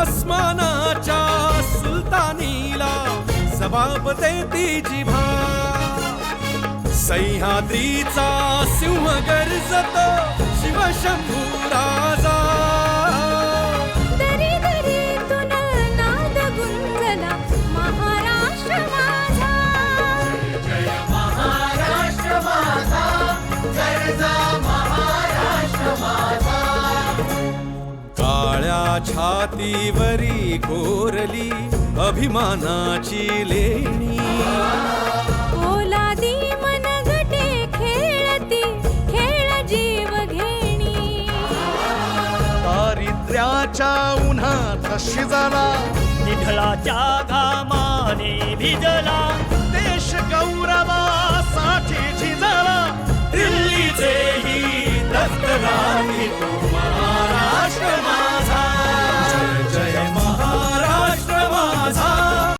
अस्मानाच्या सुलतानीला जबाब ती जिभा सह्याद्रीचा सिंह गर्जत शिवशंभूरा. छातीवरी कोरली अभिमानाची लेणी. पोलादी मनगटे खेळती खेळ जीव घेणी. दारिद्र्याच्या उन्हात शिजला निढळाच्या घामाने भिजला देश गौरवासाठी झिजला दिल्लीचेही दस्तराणी तो